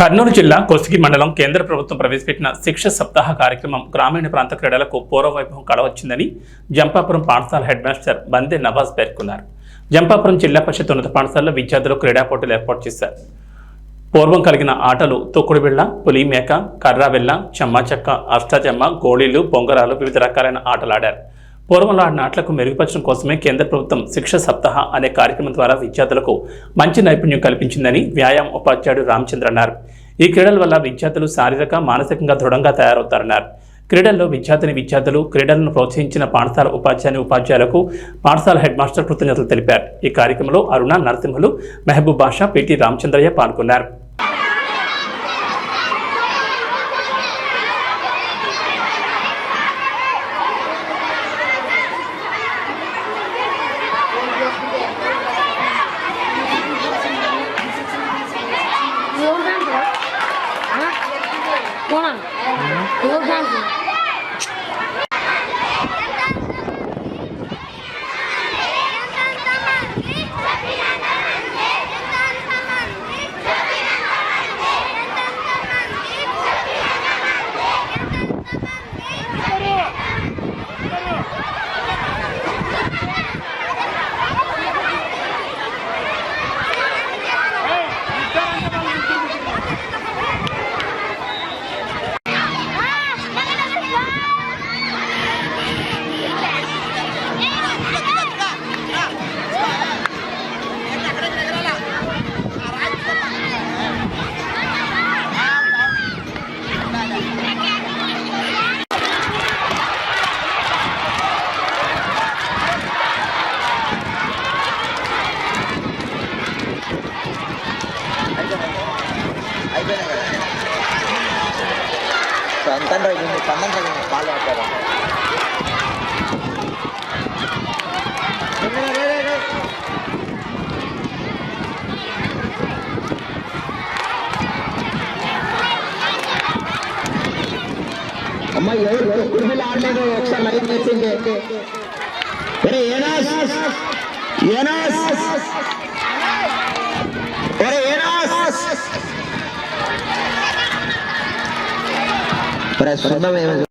కర్నూలు జిల్లా కొసిగి మండలం కేంద్ర ప్రభుత్వం ప్రవేశపెట్టిన శిక్ష సప్తాహ కార్యక్రమం గ్రామీణ ప్రాంత క్రీడలకు పూర్వవైభవం కలవచ్చిందని జంపాపురం పాఠశాల హెడ్ మాస్టర్ బందే నవాజ్ పేర్కొన్నారు. జంపాపురం జిల్లా పరిషత్ ఉన్నత పాఠశాలలో విద్యార్థులు క్రీడా పోటీలు ఏర్పాటు చేశారు. పూర్వం కలిగిన ఆటలు తొక్కుడు బిళ్ళ పులి మేక కర్రా బిళ్ళ చెమ్మ చెక్క అష్టాచెమ్మ గోళీలు బొంగరాలు వివిధ రకాలైన ఆటలు ఆడారు పూర్వంలో ఆడిన ఆటలకు మెరుగుపరచడం కోసమే కేంద్ర ప్రభుత్వం శిక్ష సప్తాహ అనే కార్యక్రమం ద్వారా విద్యార్థులకు మంచి నైపుణ్యం కల్పించిందని వ్యాయామ ఉపాధ్యాయుడు రామచంద్ర అన్నారు. ఈ క్రీడల వల్ల విద్యార్థులు శారీరక మానసికంగా దృఢంగా తయారవుతారన్నారు. క్రీడల్లో విద్యార్థిని విద్యార్థులు క్రీడలను ప్రోత్సహించిన పాఠశాల ఉపాధ్యాయుని ఉపాధ్యాయులకు పాఠశాల హెడ్ మాస్టర్ కృతజ్ఞతలు తెలిపారు. ఈ కార్యక్రమంలో అరుణ నరసింహులు మెహబూబ్ బాషా పిటి రామచంద్రయ్య పాల్గొన్నారు. Uang, 看 సంతం రగింది సంతం రగింది బాగా ఆడతారు అమ్మాయి ఎవరు కుర్బీలు ఆడలేదు? ఒకసారి లైవ్ చేసింది ఒరే ఏనాస్! ఏనాస్! ఒరే Parece o nome mesmo.